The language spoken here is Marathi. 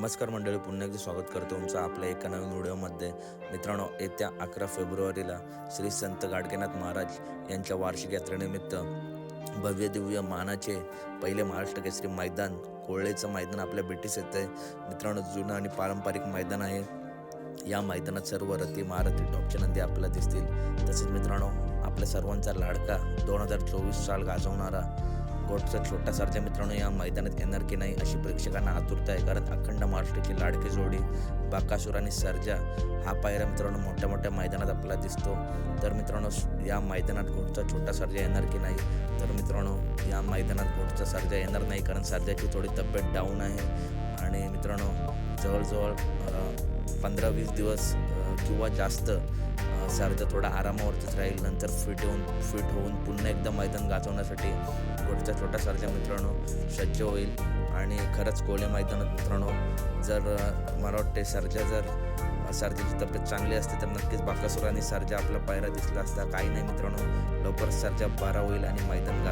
नमस्कार मंडळी पुन्हा एकदा स्वागत करतो तुमचं आपल्या एका नवीन व्हिडिओमध्ये. मित्रांनो येत्या अकरा फेब्रुवारीला श्री संत गाडगेनाथ महाराज यांच्या वार्षिक यात्रेनिमित्त भव्य दिव्य मानाचे पहिले महाराष्ट्र केसरी मैदान कोळेचं मैदान आपल्या ब्रिटिश येतं आहे मित्रांनो जुनं आणि पारंपरिक मैदान आहे. या मैदानात सर्व रथी महारथी टॉपच्या नंदी आपल्याला दिसतील. तसेच मित्रांनो आपल्या सर्वांचा लाडका दोन हजार चोवीस साल गाजवणारा गोटचा छोटा सारख्या मित्रांनो या मैदानात येणार की नाही अशी प्रेक्षकांना आतुरता आहे. कारण अखंड महाराष्ट्राची लाडकी जोडी बाकासूर आणि सर्जा हा पायरा मित्रांनो मोठ्या मोठ्या मैदानात आपल्याला दिसतो. तर मित्रांनो या मैदानात घोटचा छोटा सर्जा येणार की नाही? तर मित्रांनो या मैदानात घोटचा सर्जा येणार नाही कारण सर्जाची थोडी तब्येत डाऊन आहे. आणि मित्रांनो जवळजवळ पंधरा वीस दिवस किंवा जास्त सर्जा थोडा आरामावरतीच राहील नंतर फिट होऊन फिट होऊन पुन्हा एकदा मैदान गाजवण्यासाठी गोटचा छोटा सर्जा मित्रांनो सज्ज होईल. आणि खरंच कोले मैदानात मित्रांनो जर मला वाटते सर्जा जर अ, सर्जाची तब्येत चांगली असते तर नक्कीच बाकासूर आणि सर्जा आपला पायरा दिसला असता काही नाही मित्रांनो. लवकरच सर्जा बारा होईल आणि मैदान गा